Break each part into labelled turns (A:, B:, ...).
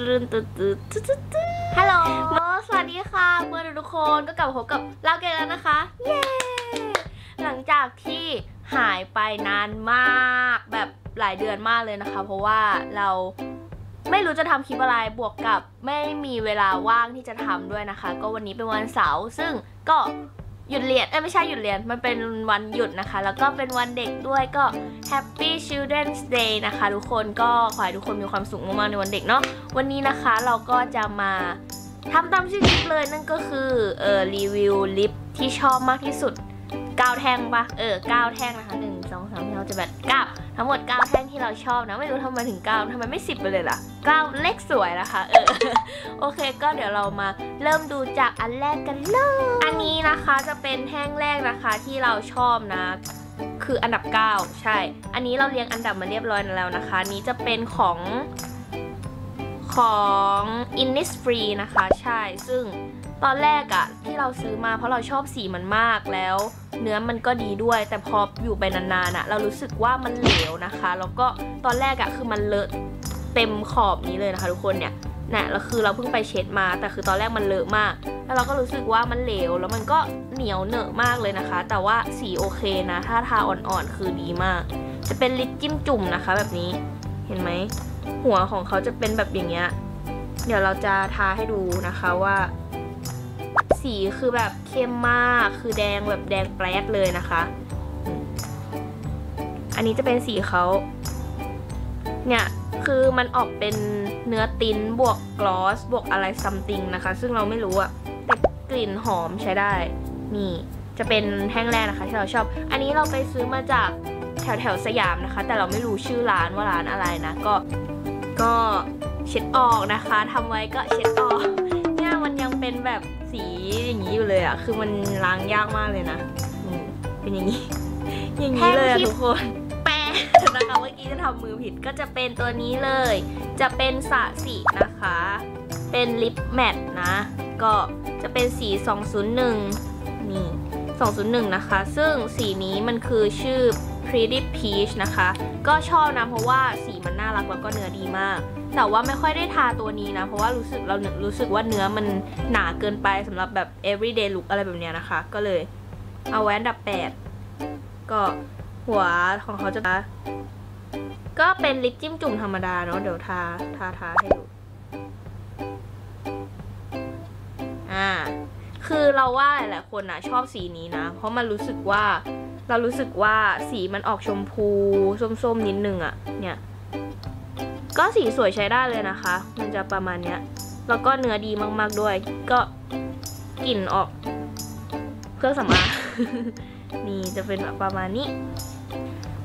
A: ตื่นตื่นตื่นตื่นตื่นฮัลโหล สวัสดีค่ะเพื่อนทุกคนก็กลับมาพบกับเราเกแล้วนะคะ เย้ หลังจากที่หายไปนานมากแบบหลายเดือนมากเลยนะคะ เพราะว่าเราไม่รู้จะทำคลิปอะไรบวกกับไม่มีเวลาว่างที่จะทำด้วยนะคะ ก็วันนี้เป็นวันเสาร์ซึ่งก็ หยุดเรียน เอ้ยไม่ใช่หยุดเรียน มันเป็นวันหยุดนะคะ แล้วก็เป็นวันเด็กด้วยก็ Happy Children's Day นะคะ ทุกคนก็ขอให้ทุกคนมีความสุขมากๆในวันเด็กเนาะ วันนี้นะคะเราก็จะมาทำตามชื่อคลิปเลยนั่นก็คือเออรีวิวลิปที่ชอบมากที่สุด9แท่งปะเออ9แท่งนะคะ 1 2 3 4 5 6 7 8 9 ทั้งหมด 9 แท่งที่เราชอบนะ ไม่รู้ทำไมถึง 9ทำไมไม่ 10 ไปเลยล่ะ 9 เลขสวยนะคะ เออ โอเค ก็เดี๋ยวเรามาเริ่มดูจากอันแรกกันเลย อันนี้นะคะจะเป็นแท่งแรกนะคะที่เราชอบนะ คืออันดับ 9 ใช่ อันนี้เราเรียงอันดับมาเรียบร้อยแล้วนะคะ นี้จะเป็นของของ Innisfree นะคะ ใช่ ซึ่ง ตอนแรกอะที่เราซื้อมาเพราะเราชอบสีมันมากแล้ว เนื้อมันก็ดีด้วย แต่พออยู่ไปนานๆอะเรารู้สึกว่ามันเหลวนะคะ แล้วก็ตอนแรกอะคือมันเลอะเต็มขอบนี้เลยนะคะ ทุกคนเนี่ยนะแล้วคือเราเพิ่งไปเช็ดมา แต่คือตอนแรกมันเลอะมาก แล้วเราก็รู้สึกว่ามันเหลว แล้วมันก็เหนียวเหนอะมากเลยนะคะ แต่ว่าสีโอเคนะ ถ้าทาอ่อนๆคือดีมาก จะเป็นลิปจิ้มจุ่มนะคะ แบบนี้ เห็นไหม หัวของเขาจะเป็นแบบอย่างเงี้ย เดี๋ยวเราจะทาให้ดูนะคะว่า สีคือแบบเข้มมาก คือแดงแบบแดงแปรดเลยนะคะ อันนี้จะเป็นสีเขาเนี่ยคือมันออกเป็นเนื้อติ้นบวกกลอสบวกอะไรซัมติงนะคะ ซึ่งเราไม่รู้อะแต่กลิ่นหอมใช้ได้ นี่ จะเป็นแท่งแรกนะคะที่เราชอบ อันนี้เราไปซื้อมาจากแถวแถวสยามนะคะ แต่เราไม่รู้ชื่อร้านว่าร้านอะไรนะ ก็ก็เช็ดออกนะคะทำไว้ก็เช็ดออก เนี่ยมันยังเป็นแบบสีอย่างนี้อยู่เลยอะคือมันล้างยากมากเลยนะอืมเป็นอย่างนี้ อย่างนี้เลยอะทุกคนแปะนะคะเมื่อกี้จะทำมือผิดก็จะเป็นตัวนี้เลย จะเป็นสระสีนะคะ เป็นลิปแมทนะ ก็จะเป็นสี 201 นี่ 201 นะคะ ซึ่งสีนี้มันคือชื่อ Pretty Peach นะคะ ก็ชอบนะเพราะว่าสีมันน่ารักแล้วก็เนื้อดีมาก แต่ว่าไม่ค่อยได้ทาตัวนี้นะ เพราะว่ารู้สึกเรารู้สึกว่าเนื้อมันหนาเกินไปสำหรับแบบ everyday look อะไรแบบเนี้ยนะคะ ก็เลยเอาไว้อันดับ8ก็หัวของเขาจะก็เป็นลิปจิ้มจุ่มธรรมดาเนาะเดี๋ยวทาทาทาให้ดูอ่าคือเราว่าหลายๆคนนะชอบสีนี้นะ เพราะมันรู้สึกว่าเรารู้สึกว่าสีมันออกชมพูส้มๆนิดนึงอะเนี่ย ก็สีสวยใช้ได้เลยนะคะ มันจะประมาณเนี้ย แล้วก็เนื้อดีมากๆด้วย ก็กลิ่นออกเครื่องสำอางนี่จะเป็นแบบประมาณนี้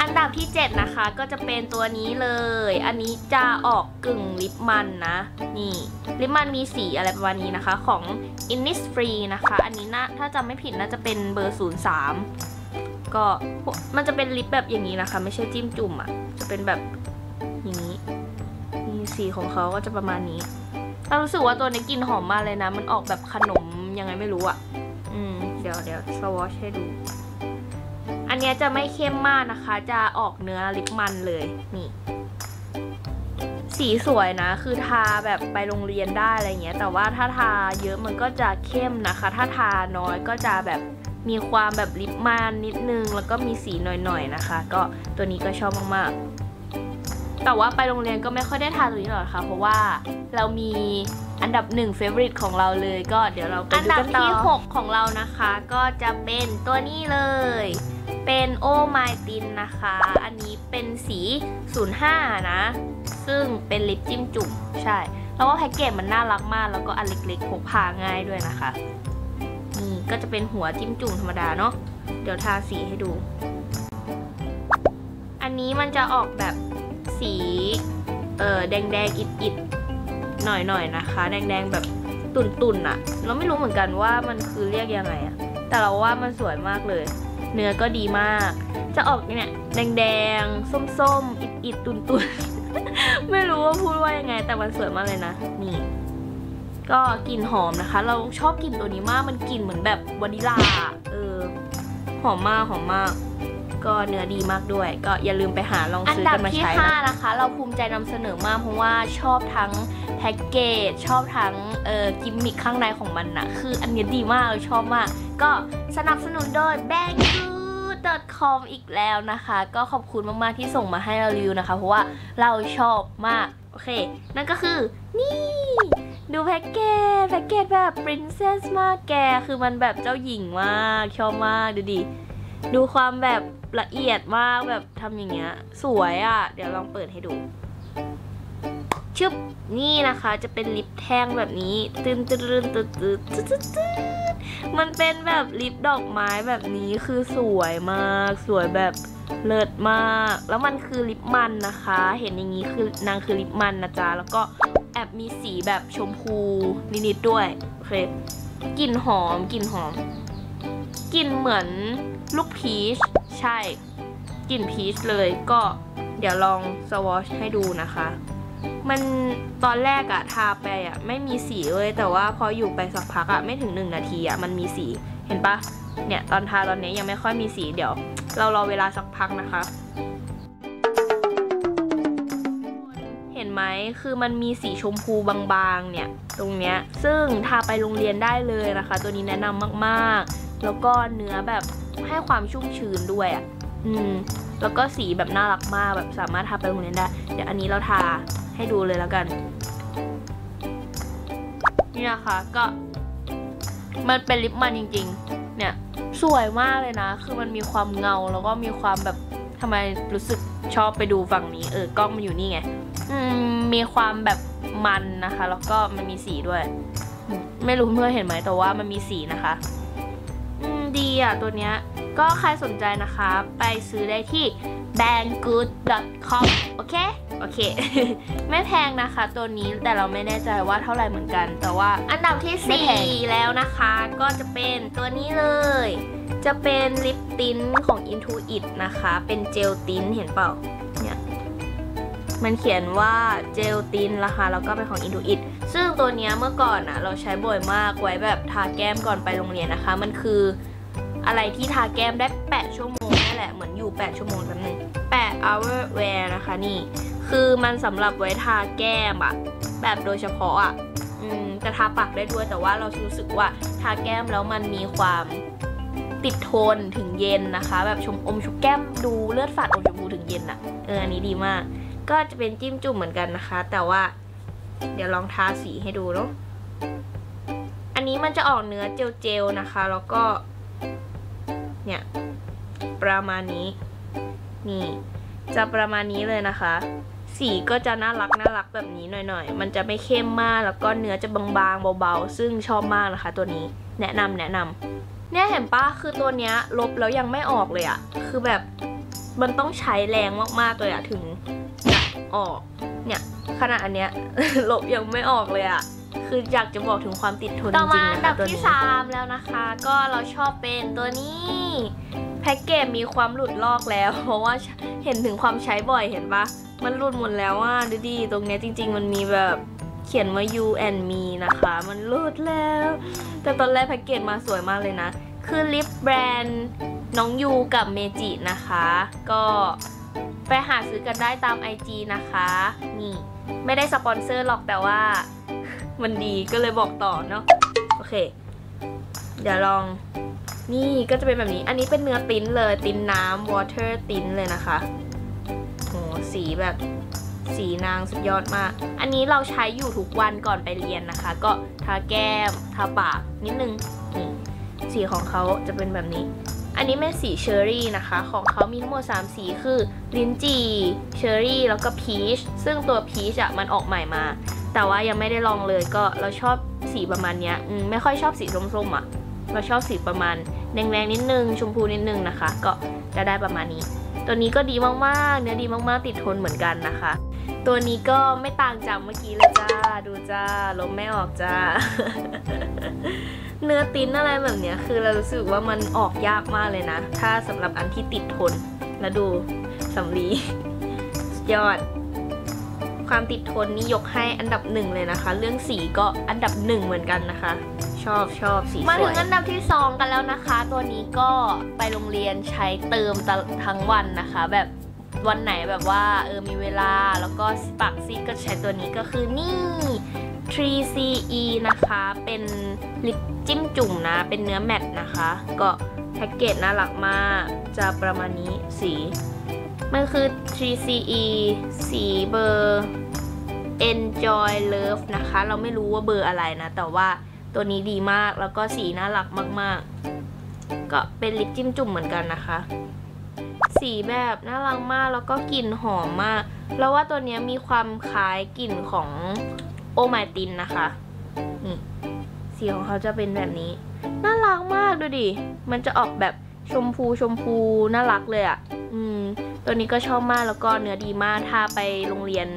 A: อันดับที่ 7 นะคะ ก็จะเป็นตัวนี้เลย อันนี้จะออกกึ่งลิปมันนะ นี่ลิปมันมีสีอะไรประมาณนี้นะคะของ Innisfree นะคะ อันนี้นะถ้าจำไม่ผิดน่าจะเป็นเบอร์ 03ก็มันจะเป็นลิปแบบอย่างนี้นะคะ ไม่ใช่จิ้มจุ่มอะ่ะ จะเป็นแบบ สีของเขาก็จะประมาณนี้เรารู้สึกว่าตัวนี้กลิ่นหอมมากเลยนะ มันออกแบบขนมยังไงไม่รู้อะ่ะ อืม เดี๋ยวเดี๋ยวสวอชให้ดู อันนี้จะไม่เข้มมากนะคะ จะออกเนื้อลิปมันเลย นี่ สีสวยนะ คือทาแบบไปโรงเรียนได้อะไรเงี้ย แต่ว่าถ้าทาเยอะมันก็จะเข้มนะคะ ถ้าทาน้อยก็จะแบบมีความแบบลิปมันนิดนึง แล้วก็มีสีหน่อยๆนะคะ ก็ตัวนี้ก็ชอบมากๆ แต่ว่าไปโรงเรียนก็ไม่ค่อยได้ทาตัวนี้หรอกค่ะ เพราะว่าเรามีอันดับหนึ่งเฟเวอริตของเราเลยก็เดี๋ยวเราไปดูกันต่ออันดับที่ 6 ของเรานะคะ ก็จะเป็นตัวนี้เลย เป็นโอไมตินนะคะ อันนี้เป็นสี 05 นะ ซึ่งเป็นลิปจิ้มจุ่มใช่ แล้วก็แพ็กเกจมันน่ารักมาก แล้วก็อันเล็กๆพกพาง่ายด้วยนะคะ นี่ก็จะเป็นหัวจิ้มจุ่มธรรมดาเนาะเดี๋ยวทาสีให้ดู อันนี้มันจะออกแบบ สีเออแดงๆอิดๆหน่อยๆนะคะ แดงๆแบบตุ่นๆอะเราไม่รู้เหมือนกันว่ามันคือเรียกยังไงอะแต่เราว่ามันสวยมากเลย เนื้อก็ดีมาก จะออกเนี่ยแดงๆส้มๆอิดๆตุนๆไม่รู้ว่าพูดว่ายังไง แต่มันสวยมากเลยนะนี่ก็กลิ่นหอมนะคะ เราชอบกลิ่นตัวนี้มากมันกลิ่นเหมือนแบบวานิลาเออหอมมากหอมมาก ก็เนื้อดีมากด้วย ก็อย่าลืมไปหาลองซื้อกันมาใช้นะอันดับที่5นะคะ เราภูมิใจนำเสนอมากเพราะว่าชอบทั้งแพ็กเกจชอบทั้งเออกิมมิคข้างในของมันนะคืออันเนี้ยดีมากเลยชอบมาก ก็สนับสนุนโดย b a n g o o com อีกแล้วนะคะ ก็ขอบคุณมาก ๆ ที่ส่งมาให้เรารีวิวนะคะ เพราะว่าเราชอบมาก โอเค นั่นก็คือ นี่ ดูแพ็กเกจ แพ็กเกจแบบ princess มากแก คือมันแบบเจ้าหญิงมาก ชอบมาก ดูดิ ดูความแบบละเอียดมากแบบทำอย่างเงี้ย สวยอะ่ะ เดี๋ยวลองเปิดให้ดู ชึบ นี่นะคะจะเป็นลิปแท่งแบบนี้ตื้นตื้นตื้นตื้นนมันเป็นแบบลิปดอกไม้แบบนี้คือสวยมาก สวยแบบเลิศมาก แล้วมันคือลิปมันนะคะ เห็นอย่างนี้คือนางคือลิปมันนะจ๊ะ แล้วก็แอบมีสีแบบชมพูนิดๆด้วย โอเค กลิ่นหอม กลิ่นหอม กลิ่นเหมือน ลูกพีช ใช่กลิ่นพีชเลยก็เดี๋ยวลองสวอชให้ดูนะคะ มันตอนแรกอะทาไปอะไม่มีสีเลยแต่ว่าพออยู่ไปสักพักอะไม่ถึงหนึ่งนาทีอะมันมีสีเห็นปะเนี่ยตอนทาตอนนี้ยังไม่ค่อยมีสีเดี๋ยว เรารอเวลาสักพักนะคะ เห็นไหมคือมันมีสีชมพูบางๆเนี่ยตรงเนี้ยซึ่งทาไปโรงเรียนได้เลยนะคะ ตัวนี้แนะนำมากๆ แล้วก็เนื้อแบบให้ความชุ่มชื้นด้วยอะ อืม แล้วก็สีแบบน่ารักมากแบบสามารถทาไปโรงเรียนได้ เดี๋ยวอันนี้เราทาให้ดูเลยแล้วกัน นี่นะคะก็มันเป็นลิปมันจริง ๆ เนี่ยสวยมากเลยนะ คือมันมีความเงาแล้วก็มีความแบบทำไมรู้สึกชอบไปดูฝั่งนี้ เออกล้องมันอยู่นี่ไง อืม มีความแบบมันนะคะ แล้วก็มันมีสีด้วย ไม่รู้เพื่อนเห็นไหมแต่ว่ามันมีสีนะคะ ดีอะตัวเนี้ย ก็ใครสนใจนะคะ ไปซื้อได้ที่ banggood.com โอเค โอเค ไม่แพงนะคะ ตัวนี้แต่เราไม่แน่ใจว่าเท่าไหร่เหมือนกัน แต่ว่าอันดับที่
B: ไม่แพง
A: 4แล้วนะคะ ก็จะเป็นตัวนี้เลย จะเป็นลิปติ้นของ Intuit นะคะ เป็นเจลติ้นเห็นเปล่า เนี่ย มันเขียนว่าเจลตินราคาแล้วก็เป็นของ Intuit ซึ่งตัวเนี้ยเมื่อก่อนอะเราใช้บ่อยมากไว้แบบทาแก้มก่อนไปโรงเรียนนะคะ มันคือ อะไรที่ทาแก้มได้ 8 ชั่วโมงนี่แหละ เหมือนอยู่ 8 ชั่วโมงแป๊บนึง8 hour wear นะคะ นี่ คือมันสำหรับไว้ทาแก้มอะแบบโดยเฉพาะอะอืมแต่ทาปากได้ด้วยแต่ว่าเรารู้สึกว่าทาแก้มแล้วมันมีความติดทนถึงเย็นนะคะ แบบชมอมชุบแก้มดูเลือดฝาดอมชมพูถึงเย็นอะเอออันนี้ดีมาก ก็จะเป็นจิ้มจุ่มเหมือนกันนะคะ แต่ว่าเดี๋ยวลองทาสีให้ดูเนาะอันนี้มันจะออกเนื้อเจลๆนะคะ แล้วก็ เนี่ยประมาณนี้นี่จะประมาณนี้เลยนะคะ สีก็จะน่ารักน่ารักแบบนี้หน่อยๆ มันจะไม่เข้มมากแล้วก็เนื้อจะบางๆเบาๆ ซึ่งชอบมากนะคะ ตัวนี้แนะนำแนะนำเนี่ยเห็นปะคือตัวเนี้ยลบแล้วยังไม่ออกเลยอะคือแบบมันต้องใช้แรงมากๆเลยอะถึงจะออกเนี่ยขนาดอันเนี้ยลบยังไม่ออกเลยอะ คืออยากจะบอกถึงความติดทนจ
B: ต่อ
A: ริ
B: มาง
A: ๆ
B: อั
A: นะ
B: นดั
A: คะ
B: บ
A: ตัว
B: ที่
A: นี้
B: สาม
A: แล้วนะคะ ก็เราชอบเป็นตัวนี้แพ็กเกจมีความหลุดลอกแล้ว เพราะว่าเห็นถึงความใช้บ่อยเห็นปะมันหลุดหมดแล้วว่าดูดิตรงเนี้ยจริง ๆ มันมีแบบเขียนว่า you and me นะคะ มันหลุดแล้ว แต่ตอนแรกแพ็กเกจมาสวยมากเลยนะ คือลิปแบรนด์น้องยูกับเมจินะคะ ก็ไปหาซื้อกันได้ตาม IG นะคะ นี่ ไม่ได้สปอนเซอร์หรอกแต่ว่า มันดีก็เลยบอกต่อเนาะโอเค เดี๋ยวลองนี่ก็จะเป็นแบบนี้ อันนี้เป็นเนื้อติ้นเลยติ้นน้ำ water ติ้นเลยนะคะโหสีแบบสีนางสุดยอดมาก อันนี้เราใช้อยู่ทุกวันก่อนไปเรียนนะคะ ก็ทาแก้ม ทาปากนิดนึงสีของเขาจะเป็นแบบนี้ อันนี้เป็นสีเชอร์รี่นะคะ ของเขามีทั้งหมด3สีคือ ลิ้นจี่ เชอร์รี่ แล้วก็พีช ซึ่งตัวพีชอะมันออกใหม่มา แต่ว่ายังไม่ได้ลองเลยก็เราชอบสีประมาณนี้ไม่ค่อยชอบสีส้มๆอะเราชอบสีประมาณแดงๆนิดนึงชมพูนิดนึงนะคะ ก็จะได้ประมาณนี้ ตัวนี้ก็ดีมากๆ เนื้อดีมากๆ ติดทนเหมือนกันนะคะ ตัวนี้ก็ไม่ต่างจากเมื่อกี้เลยจ้าดูจ้าลมไม่ออกจ้าเนื้อติ้นอะไรแบบเนี้ยคือเรารู้สึกว่ามันออกยากมากเลยนะ ถ้าสำหรับอันที่ติดทนแล้วดูสำลียอด ความติดทนนี่ยกให้อันดับหนึ่งเลยนะคะ เรื่องสีก็อันดับหนึ่งเหมือนกันนะคะ ชอบชอบสีสวย
B: มาถึงอันดับที่สองกันแล้วนะคะ ตัวนี้ก็ไปโรงเรียนใช้เติมตลทั้งวันนะคะ แบบวันไหนแบบว่าเออมีเวลาแล้วก็ปากซีก็ใช้ตัวนี้ก็คือนี่
A: 3CE นะคะ เป็นลิปจิ้มจุ่มนะ เป็นเนื้อแมตต์นะคะ ก็แพ็กเกจน่ารักมาก จะประมาณนี้สี มันคือ 3CE สีเบอร์ Enjoy Love นะคะ เราไม่รู้ว่าเบอร์อะไรนะ แต่ว่าตัวนี้ดีมากแล้วก็สีน่ารักมาก ๆ ก็เป็นลิปจิ้มจุ่มเหมือนกันนะคะ สีแบบน่ารักมากแล้วก็กลิ่นหอมมาก แล้วว่าตัวนี้มีความคล้ายกลิ่นของโอไมตินนะคะนี่สีของเขาจะเป็นแบบนี้ น่ารักมากดูดิ มันจะออกแบบชมพูชมพูน่ารักเลยอะ่ะ อืม ตัวนี้ก็ชอบมากแล้วก็เนื้อดีมากทาไปโรงเรียน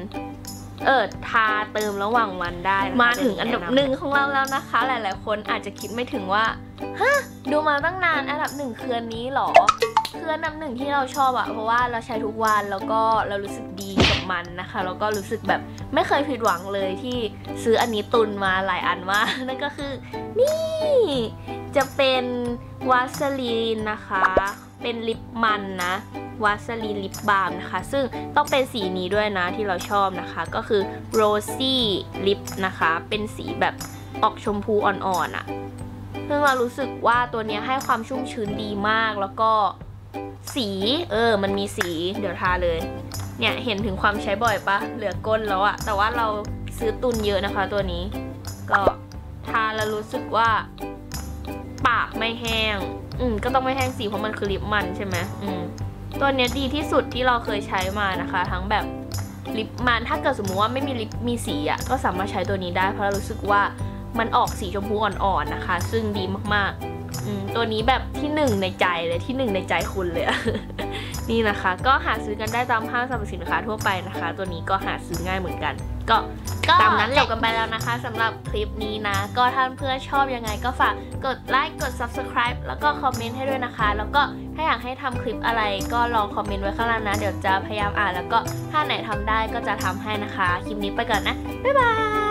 A: เออทาเติมระหว่างวันได้นะคะมาถึงอันดับหนึ่งของเราแล้วนะคะ หลาย ๆ คนอาจจะคิดไม่ถึงว่าฮะดูมาตั้งนานอันดับหนึ่งคืออันนี้เหรอคืออันดับหนึ่งที่เราชอบอะเพราะว่าเราใช้ทุกวันแล้วก็เรารู้สึกดีกับมันนะคะ แล้วก็รู้สึกแบบไม่เคยผิดหวังเลยที่ซื้ออันนี้ตุนมาหลายอันมากนั่นก็คือ นี่จะเป็นวาสลีนนะคะ เป็นลิปมันนะ วาสลีนลิปบาล์มนะคะ ซึ่งต้องเป็นสีนี้ด้วยนะที่เราชอบนะคะ ก็คือโรซี่ลิปนะคะ เป็นสีแบบออกชมพูอ่อนๆอะซึ่งเรารู้สึกว่าตัวนี้ให้ความชุ่มชื้นดีมากแล้วก็สีเออ มันมีสีเดี๋ยวทาเลย เนี่ยเห็นถึงความใช้บ่อยปะเหลือก้นแล้วอะแต่ว่าเราซื้อตุนเยอะนะคะตัวนี้ ก็ทาแล้วรู้สึกว่า ปากไม่แห้ง อืมก็ต้องไม่แห้งสีเพราะมันคือลิปมันใช่ไหมอืม ตัวเนี้ยดีที่สุดที่เราเคยใช้มานะคะ ทั้งแบบลิปมันถ้าเกิดสมมุติว่าไม่มีลิปมีสีอะ่ะก็สามารถใช้ตัวนี้ได้เพราะเรารู้สึกว่ามันออกสีชมพูอ่อนๆนะคะ ซึ่งดีมากๆอืมตัวนี้แบบที่หนึ่งในใจเลยที่หนึ่งในใจคุณเลยอะนี่นะคะ ก็หาซื้อกันได้ตามห้างสรรพสินค้าทั่วไปนะคะ ตัวนี้ก็หาซื้อง่ายเหมือนกันก็
B: ก็
A: ตามนั้นจบกันไปแล้วนะคะสำหรับคลิปนี้นะ ก็ถ้าเพื่อนชอบยังไงก็ฝากกดไลค์กด subscribe แล้วก็คอมเมนต์ให้ด้วยนะคะ แล้วก็ ถ้าอยากให้ทำคลิปอะไรก็ลองคอมเมนต์ไว้ข้างล่างนะ เดี๋ยวจะพยายามอ่านแล้วก็ถ้าไหนทำได้ก็จะทำให้นะคะ คลิปนี้ไปก่อนนะ บ๊ายบาย